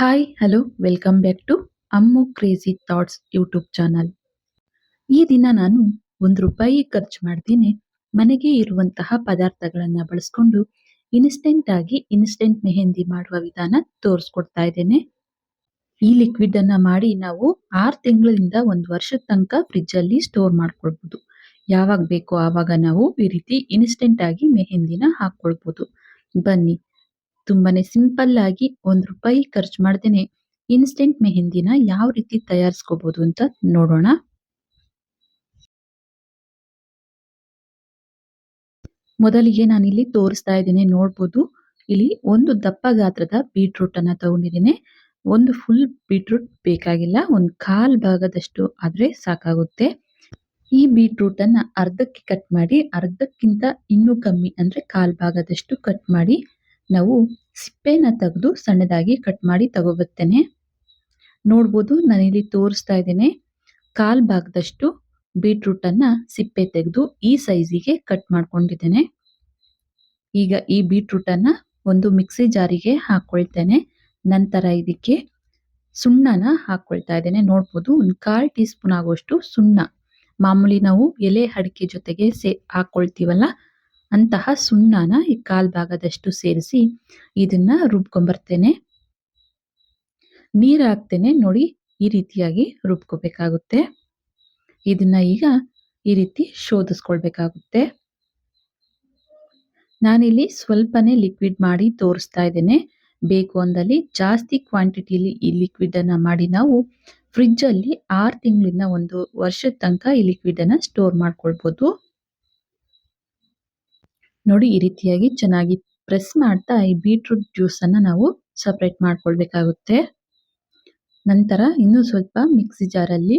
Hi hello welcome back to Ammu crazy thoughts YouTube channel ಈ ದಿನ ನಾನು ಒಂದು ರೂಪಾಯಿ ಖರ್ಚು ಮಾಡ್ತೀನಿ, ಮನೆಗೆ ಇರುವಂತಹ ಪದಾರ್ಥಗಳನ್ನ ಬಳಸ್ಕೊಂಡು ಇನ್ಸ್ಟೆಂಟ್ ಆಗಿ ಇನ್ಸ್ಟೆಂಟ್ ಮೆಹಂದಿ ಮಾಡುವ ವಿಧಾನ ತೋರಿಸ್ಕೊಡ್ತಾ ಇದ್ದೇನೆ. ಈ ಲಿಕ್ವಿಡ್ ಅನ್ನ ಮಾಡಿ ನಾವು ಆರು ತಿಂಗಳಿಂದ ಒಂದು ವರ್ಷದ ತನಕ ಫ್ರಿಜ್ ಅಲ್ಲಿ ಸ್ಟೋರ್ ಮಾಡ್ಕೊಳ್ಬಹುದು ಯಾವಾಗ ಬೇಕೋ ಆವಾಗ ನಾವು ಈ ರೀತಿ ಇನ್ಸ್ಟೆಂಟ್ ಆಗಿ ಮೆಹಂದಿನ ಹಾಕೊಳ್ಬಹುದು ಬನ್ನಿ ತುಂಬಾನೇ ಸಿಂಪಲ್ ಆಗಿ ಒಂದ್ ರೂಪಾಯಿ ಖರ್ಚು ಮಾಡ್ದೇನೆ ಇನ್ಸ್ಟೆಂಟ್ ಮೆಹಂದಿನ ಯಾವ ರೀತಿ ತಯಾರಿಸ್ಕೋಬಹುದು ಅಂತ ನೋಡೋಣ. ಮೊದಲಿಗೆ ನಾನಿಲ್ಲಿ ತೋರಿಸ್ತಾ ಇದ್ದೇನೆ, ನೋಡ್ಬೋದು. ಇಲ್ಲಿ ಒಂದು ದಪ್ಪ ಗಾತ್ರದ ಬೀಟ್ರೂಟ್ ಅನ್ನ ತಗೊಂಡಿದ್ದೇನೆ. ಒಂದು ಫುಲ್ ಬೀಟ್ರೂಟ್ ಬೇಕಾಗಿಲ್ಲ, ಒಂದು ಕಾಲ್ ಭಾಗದಷ್ಟು ಆದ್ರೆ ಸಾಕಾಗುತ್ತೆ. ಈ ಬೀಟ್ರೂಟ್ ಅನ್ನ ಅರ್ಧಕ್ಕೆ ಕಟ್ ಮಾಡಿ, ಅರ್ಧಕ್ಕಿಂತ ಇನ್ನೂ ಕಮ್ಮಿ ಅಂದ್ರೆ ಕಾಲ್ ಭಾಗದಷ್ಟು ಕಟ್ ಮಾಡಿ ನಾವು ಸಿಪ್ಪೆನ ತೆಗೆದು ಸಣ್ಣದಾಗಿ ಕಟ್ ಮಾಡಿ ತಗೋಬರ್ತೇನೆ. ನೋಡ್ಬೋದು ನಾನಿಲ್ಲಿ ತೋರಿಸ್ತಾ ಇದ್ದೇನೆ. ಕಾಲ್ ಭಾಗದಷ್ಟು ಬೀಟ್ರೂಟನ್ನು ಸಿಪ್ಪೆ ತೆಗೆದು ಈ ಸೈಜಿಗೆ ಕಟ್ ಮಾಡ್ಕೊಂಡಿದ್ದೇನೆ. ಈಗ ಈ ಬೀಟ್ರೂಟನ್ನು ಒಂದು ಮಿಕ್ಸಿ ಜಾರಿಗೆ ಹಾಕ್ಕೊಳ್ತೇನೆ ನಂತರ ಇದಕ್ಕೆ ಸುಣ್ಣನ ಹಾಕ್ಕೊಳ್ತಾ ಇದ್ದೇನೆ. ನೋಡ್ಬೋದು ಒಂದು ಕಾಲು ಟೀ ಸ್ಪೂನ್ ಆಗುವಷ್ಟು ಸುಣ್ಣ. ಮಾಮೂಲಿ ನಾವು ಎಲೆ ಅಡಿಕೆ ಜೊತೆಗೆ ಸೇ ಹಾಕೊಳ್ತೀವಲ್ಲ ಅಂತಹ ಸುಣ್ಣನ ಈ ಕಾಲ್ ಭಾಗದಷ್ಟು ಸೇರಿಸಿ ಇದನ್ನ ರುಬ್ಕೊಂಬರ್ತೇನೆ. ನೀರು ಹಾಕ್ತೇನೆ, ನೋಡಿ ಈ ರೀತಿಯಾಗಿ ರುಬ್ಕೋಬೇಕಾಗುತ್ತೆ. ಇದನ್ನ ಈಗ ಈ ರೀತಿ ಶೋಧಿಸ್ಕೊಳ್ಬೇಕಾಗುತ್ತೆ. ನಾನಿಲ್ಲಿ ಸ್ವಲ್ಪನೇ ಲಿಕ್ವಿಡ್ ಮಾಡಿ ತೋರಿಸ್ತಾ ಇದ್ದೇನೆ. ಬೇಕು ಅಂದಲ್ಲಿ ಜಾಸ್ತಿ ಕ್ವಾಂಟಿಟಿಲಿ ಈ ಲಿಕ್ವಿಡ್ ಅನ್ನ ಮಾಡಿ ನಾವು ಫ್ರಿಡ್ಜ್ ಅಲ್ಲಿ ಆರು ತಿಂಗಳಿಂದ ಒಂದು ವರ್ಷದ ತನಕ ಈ ಲಿಕ್ವಿಡ್ ಅನ್ನ ಸ್ಟೋರ್ ಮಾಡ್ಕೊಳ್ಬಹುದು ನೋಡಿ ಈ ರೀತಿಯಾಗಿ ಚೆನ್ನಾಗಿ ಪ್ರೆಸ್ ಮಾಡ್ತಾ ಈ ಬೀಟ್ರೂಟ್ ಜ್ಯೂಸ್ ಅನ್ನ ನಾವು ಸಪ್ರೇಟ್ ಮಾಡ್ಕೊಳ್ಬೇಕಾಗುತ್ತೆ. ನಂತರ ಇನ್ನೂ ಸ್ವಲ್ಪ ಮಿಕ್ಸಿ ಜಾರಲ್ಲಿ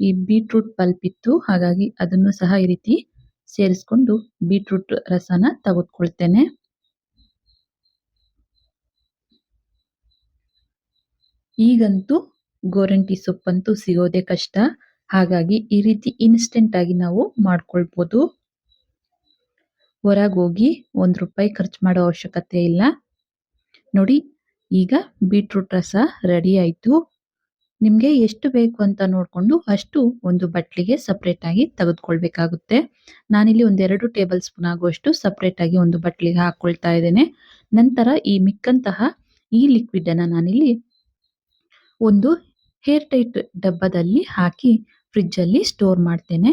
ಈ ಬೀಟ್ರೂಟ್ ಪಲ್ಪ್ ಇತ್ತು. ಹಾಗಾಗಿ ಅದನ್ನು ಸಹ ಈ ರೀತಿ ಸೇರಿಸ್ಕೊಂಡು ಬೀಟ್ರೂಟ್ ರಸನ ತೆಗೆದುಕೊಳ್ತೇನೆ. ಈಗಂತೂ ಗೋರಂಟಿ ಸೊಪ್ಪಂತೂ ಸಿಗೋದೇ ಕಷ್ಟ. ಹಾಗಾಗಿ ಈ ರೀತಿ ಇನ್ಸ್ಟೆಂಟ್ ಆಗಿ ನಾವು ಮಾಡ್ಕೊಳ್ಬಹುದು ಹೊರಗೆ ಹೋಗಿ ಒಂದು ರೂಪಾಯಿ ಖರ್ಚು ಮಾಡೋ ಅವಶ್ಯಕತೆ ಇಲ್ಲ. ನೋಡಿ, ಈಗ ಬೀಟ್ರೂಟ್ ರಸ ರೆಡಿ ಆಯಿತು. ನಿಮಗೆ ಎಷ್ಟು ಬೇಕು ಅಂತ ನೋಡಿಕೊಂಡು ಅಷ್ಟು ಒಂದು ಬಟ್ಲಿಗೆ ಸಪ್ರೇಟ್ ಆಗಿ ತೆಗೆದುಕೊಳ್ಬೇಕಾಗುತ್ತೆ. ನಾನಿಲ್ಲಿ ಒಂದೆರಡು ಟೇಬಲ್ ಸ್ಪೂನ್ ಆಗುವಷ್ಟು ಸಪ್ರೇಟ್ ಆಗಿ ಒಂದು ಬಟ್ಲಿಗೆ ಹಾಕ್ಕೊಳ್ತಾ ಇದ್ದೇನೆ. ನಂತರ ಈ ಮಿಕ್ಕಂತಹ ಈ ಲಿಕ್ವಿಡ್ ಅನ್ನ ನಾನಿಲ್ಲಿ ಒಂದು ಹೇರ್ ಟೈಟ್ ಡಬ್ಬದಲ್ಲಿ ಹಾಕಿ ಫ್ರಿಡ್ಜ್ ಅಲ್ಲಿ ಸ್ಟೋರ್ ಮಾಡ್ತೇನೆ.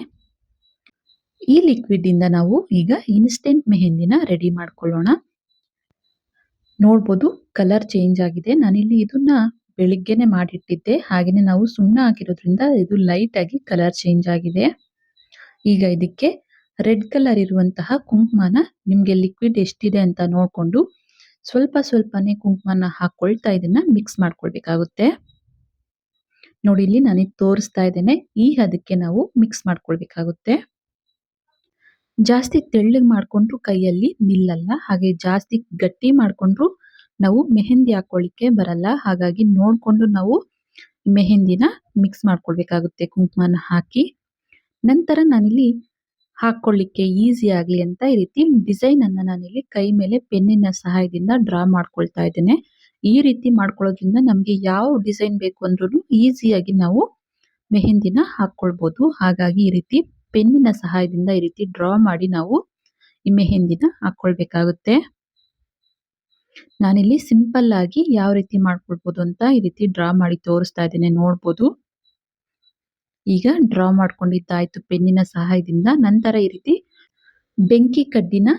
ಈ ಲಿಕ್ವಿಡ್ ಇಂದ ನಾವು ಈಗ ಇನ್ಸ್ಟೆಂಟ್ ಮೆಹಂದಿನ ರೆಡಿ ಮಾಡ್ಕೊಳ್ಳೋಣ. ನೋಡ್ಬೋದು ಕಲರ್ ಚೇಂಜ್ ಆಗಿದೆ. ನಾನಿಲ್ಲಿ ಇದನ್ನ ಬೆಳಿಗ್ಗೆನೆ ಮಾಡಿಟ್ಟಿದ್ದೆ. ಹಾಗೇನೆ ನಾವು ಸುಣ್ಣ ಹಾಕಿರೋದ್ರಿಂದ ಇದು ಲೈಟ್ ಆಗಿ ಕಲರ್ ಚೇಂಜ್ ಆಗಿದೆ. ಈಗ ಇದಕ್ಕೆ ರೆಡ್ ಕಲರ್ ಇರುವಂತಹ ಕುಂಕುಮನ ನಿಮ್ಗೆ ಲಿಕ್ವಿಡ್ ಎಷ್ಟಿದೆ ಅಂತ ನೋಡ್ಕೊಂಡು ಸ್ವಲ್ಪ ಸ್ವಲ್ಪನೇ ಕುಂಕುಮನ ಹಾಕೊಳ್ತಾ ಇದನ್ನ ಮಿಕ್ಸ್ ಮಾಡ್ಕೊಳ್ಬೇಕಾಗುತ್ತೆ. ನೋಡಿ, ಇಲ್ಲಿ ನಾನು ತೋರಿಸ್ತಾ ಇದ್ದೇನೆ. ಈ ಅದಕ್ಕೆ ನಾವು ಮಿಕ್ಸ್ ಮಾಡ್ಕೊಳ್ಬೇಕಾಗುತ್ತೆ. ಜಾಸ್ತಿ ತೆಳ್ಳಗೆ ಮಾಡ್ಕೊಂಡ್ರು ಕೈಯಲ್ಲಿ ನಿಲ್ಲಲ್ಲ, ಹಾಗೆ ಜಾಸ್ತಿ ಗಟ್ಟಿ ಮಾಡ್ಕೊಂಡ್ರು ನಾವು ಮೆಹೆಂದಿ ಹಾಕೊಳ್ಳಿಕ್ಕೆ ಬರಲ್ಲ. ಹಾಗಾಗಿ ನೋಡ್ಕೊಂಡು ನಾವು ಮೆಹೆಂದಿನ ಮಿಕ್ಸ್ ಮಾಡ್ಕೊಳ್ಬೇಕಾಗುತ್ತೆ, ಕುಂಕುಮನ ಹಾಕಿ. ನಂತರ ನಾನಿಲ್ಲಿ ಹಾಕೊಳ್ಳಿಕ್ಕೆ ಈಸಿ ಆಗಲಿ ಅಂತ ಈ ರೀತಿ ಡಿಸೈನ್ ಅನ್ನ ನಾನಿಲ್ಲಿ ಕೈ ಮೇಲೆ ಪೆನ್ನಿನ ಸಹಾಯದಿಂದ ಡ್ರಾ ಮಾಡ್ಕೊಳ್ತಾ ಇದ್ದೇನೆ. ಈ ರೀತಿ ಮಾಡ್ಕೊಳ್ಳೋದ್ರಿಂದ ನಮಗೆ ಯಾವ ಡಿಸೈನ್ ಬೇಕು ಅಂದ್ರೂ ಈಸಿಯಾಗಿ ನಾವು ಮೆಹೆಂದಿನ ಹಾಕ್ಕೊಳ್ಬೋದು. ಹಾಗಾಗಿ ಈ ರೀತಿ ಪೆನ್ನಿನ ಸಹಾಯದಿಂದ ಈ ರೀತಿ ಡ್ರಾ ಮಾಡಿ ನಾವು ಈ ಮೆಹೆಂದಿನ ಹಾಕೊಳ್ಬೇಕಾಗುತ್ತೆ ನಾನಿಲ್ಲಿ ಸಿಂಪಲ್ ಆಗಿ ಯಾವ ರೀತಿ ಮಾಡ್ಕೊಳ್ಬೋದು ಅಂತ ಈ ರೀತಿ ಡ್ರಾ ಮಾಡಿ ತೋರಿಸ್ತಾ ಇದ್ದೇನೆ, ನೋಡ್ಬೋದು. ಈಗ ಡ್ರಾ ಮಾಡ್ಕೊಂಡಿದ್ದಾಯ್ತು ಪೆನ್ನಿನ ಸಹಾಯದಿಂದ. ನಂತರ ಈ ರೀತಿ ಬೆಂಕಿ ಕಡ್ಡಿನ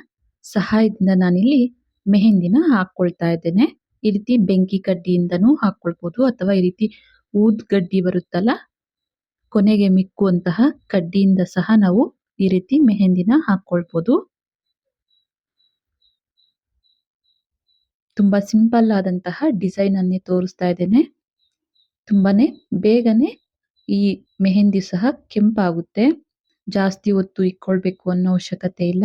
ಸಹಾಯದಿಂದ ನಾನಿಲ್ಲಿ ಮೆಹೆಂದಿನ ಹಾಕೊಳ್ತಾ ಇದ್ದೇನೆ. ಈ ರೀತಿ ಬೆಂಕಿ ಕಡ್ಡಿಯಿಂದನೂ ಹಾಕ್ಕೊಳ್ಬೋದು ಅಥವಾ ಈ ರೀತಿ ಊದ್ಗಡ್ಡಿ ಬರುತ್ತಲ್ಲ ಕೊನೆಗೆ ಮಿಕ್ಕುವಂತಹ ಕಡ್ಡಿಯಿಂದ ಸಹ ನಾವು ಈ ರೀತಿ ಮೆಹೆಂದಿನ ಹಾಕೊಳ್ಬಹುದು ತುಂಬಾ ಸಿಂಪಲ್ ಆದಂತಹ ಡಿಸೈನ್ ಅನ್ನೇ ತೋರಿಸ್ತಾ ಇದ್ದೇನೆ. ತುಂಬಾನೇ ಬೇಗನೆ ಈ ಮೆಹಂದಿ ಸಹ ಕೆಂಪಾಗುತ್ತೆ. ಜಾಸ್ತಿ ಹೊತ್ತು ಇಟ್ಕೊಳ್ಬೇಕು ಅನ್ನೋ ಅವಶ್ಯಕತೆ ಇಲ್ಲ.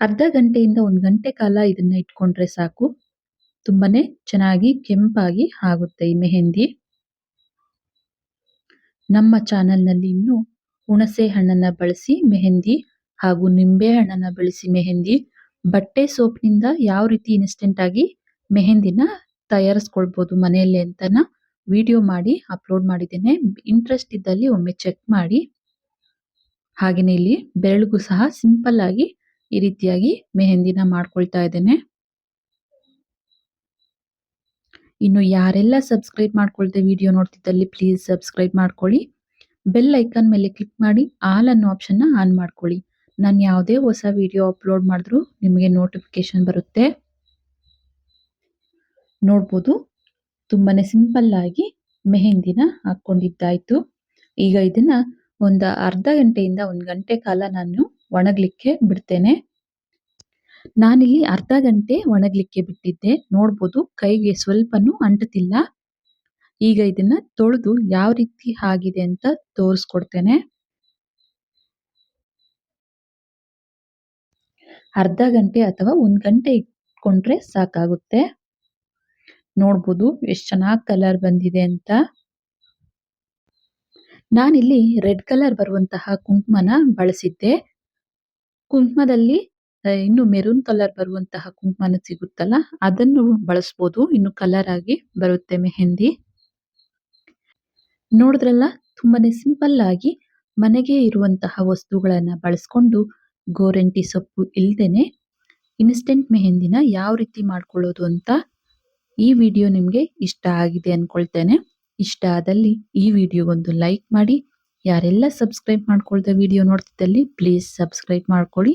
ಅರ್ಧ ಗಂಟೆಯಿಂದ ಒಂದು ಗಂಟೆ ಕಾಲ ಇದನ್ನ ಇಟ್ಕೊಂಡ್ರೆ ಸಾಕು. ತುಂಬಾನೇ ಚೆನ್ನಾಗಿ ಕೆಂಪಾಗಿ ಆಗುತ್ತೆ ಈ ಮೆಹಂದಿ. ನಮ್ಮ ಚಾನೆಲ್ನಲ್ಲಿ ಇನ್ನು ಹುಣಸೆ ಹಣ್ಣನ್ನ ಬಳಸಿ ಮೆಹೆಂದಿ ಹಾಗೂ ನಿಂಬೆ ಹಣ್ಣನ್ನ ಬಳಸಿ ಮೆಹಂದಿ, ಬಟ್ಟೆ ಸೋಪ್ನಿಂದ ಯಾವ ರೀತಿ ಇನ್ಸ್ಟೆಂಟ್ ಆಗಿ ಮೆಹಂದಿನ ತಯಾರಿಸ್ಕೊಳ್ಬೋದು ಮನೆಯಲ್ಲೇ ಅಂತನ ವಿಡಿಯೋ ಮಾಡಿ ಅಪ್ಲೋಡ್ ಮಾಡಿದ್ದೇನೆ. ಇಂಟ್ರೆಸ್ಟ್ ಇದ್ದಲ್ಲಿ ಒಮ್ಮೆ ಚೆಕ್ ಮಾಡಿ. ಹಾಗೆಯೇ ಇಲ್ಲಿ ಬೆರಳಿಗೂ ಸಹ ಸಿಂಪಲ್ ಆಗಿ ಈ ರೀತಿಯಾಗಿ ಮೆಹೆಂದಿನ ಮಾಡ್ಕೊಳ್ತಾ ಇದ್ದೇನೆ. ಇನ್ನು ಯಾರೆಲ್ಲ ಸಬ್ಸ್ಕ್ರೈಬ್ ಮಾಡ್ಕೊಳ್ದೆ ವಿಡಿಯೋ ನೋಡ್ತಿದ್ದಲ್ಲಿ ಪ್ಲೀಸ್ ಸಬ್ಸ್ಕ್ರೈಬ್ ಮಾಡ್ಕೊಳ್ಳಿ. ಬೆಲ್ ಐಕಾನ್ ಮೇಲೆ ಕ್ಲಿಕ್ ಮಾಡಿ ಆಲ್ ಅನ್ನೋ ಆಪ್ಷನ್ನ ಆನ್ ಮಾಡ್ಕೊಳ್ಳಿ. ನಾನು ಯಾವುದೇ ಹೊಸ ವಿಡಿಯೋ ಅಪ್ಲೋಡ್ ಮಾಡಿದ್ರು ನಿಮಗೆ ನೋಟಿಫಿಕೇಶನ್ ಬರುತ್ತೆ. ನೋಡ್ಬೋದು ಸಿಂಪಲ್ ಆಗಿ ಮೆಹೆಂದಿನ ಹಾಕೊಂಡಿದ್ದಾಯ್ತು ಈಗ ಇದನ್ನ ಒಂದು ಅರ್ಧ ಗಂಟೆಯಿಂದ ಒಂದು ಗಂಟೆ ಕಾಲ ನಾನು ಒಣಗ್ಲಿಕ್ಕೆ ಬಿಡ್ತೇನೆ. ನಾನಿಲ್ಲಿ ಅರ್ಧ ಗಂಟೆ ಒಣಗ್ಲಿಕ್ಕೆ ಬಿಟ್ಟಿದ್ದೆ. ನೋಡ್ಬೋದು ಕೈಗೆ ಸ್ವಲ್ಪನೂ ಅಂಟುತ್ತಿಲ್ಲ. ಈಗ ಇದನ್ನ ತೊಳೆದು ಯಾವ ರೀತಿ ಆಗಿದೆ ಅಂತ ತೋರಿಸ್ಕೊಡ್ತೇನೆ. ಅರ್ಧ ಗಂಟೆ ಅಥವಾ ಒಂದ್ ಗಂಟೆ ಇಟ್ಕೊಂಡ್ರೆ ಸಾಕಾಗುತ್ತೆ. ನೋಡ್ಬೋದು ಎಷ್ಟು ಚೆನ್ನಾಗಿ ಕಲರ್ ಬಂದಿದೆ ಅಂತ. ನಾನಿಲ್ಲಿ ರೆಡ್ ಕಲರ್ ಬರುವಂತಹ ಕುಂಕುಮನ ಬಳಸಿದ್ದೆ. ಕುಂಕುಮದಲ್ಲಿ ಇನ್ನು ಮೆರೂನ್ ಕಲರ್ ಬರುವಂತಹ ಕುಂಕುಮನ ಸಿಗುತ್ತಲ್ಲ, ಅದನ್ನು ಬಳಸ್ಬೋದು. ಇನ್ನು ಕಲರ್ ಆಗಿ ಬರುತ್ತೆ ಮೆಹಂದಿ. ನೋಡಿದ್ರಲ್ಲ, ತುಂಬಾನೇ ಸಿಂಪಲ್ ಆಗಿ ಮನೆಗೆ ಇರುವಂತಹ ವಸ್ತುಗಳನ್ನ ಬಳಸ್ಕೊಂಡು ಗೋರೆಂಟಿ ಸೊಪ್ಪು ಇಲ್ದೇನೆ ಇನ್ಸ್ಟೆಂಟ್ ಮೆಹಂದಿನ ಯಾವ ರೀತಿ ಮಾಡ್ಕೊಳ್ಳೋದು ಅಂತ ಈ ವಿಡಿಯೋ ನಿಮಗೆ ಇಷ್ಟ ಆಗಿದೆ ಅನ್ಕೊಳ್ತೇನೆ. ಇಷ್ಟ ಆದಲ್ಲಿ ಈ ವಿಡಿಯೋಗೊಂದು ಲೈಕ್ ಮಾಡಿ. ಯಾರೆಲ್ಲ ಸಬ್ಸ್ಕ್ರೈಬ್ ಮಾಡ್ಕೊಳ್ತಾ ವಿಡಿಯೋ ನೋಡ್ತಿದ್ದಲ್ಲಿ ಪ್ಲೀಸ್ ಸಬ್ಸ್ಕ್ರೈಬ್ ಮಾಡ್ಕೊಳ್ಳಿ.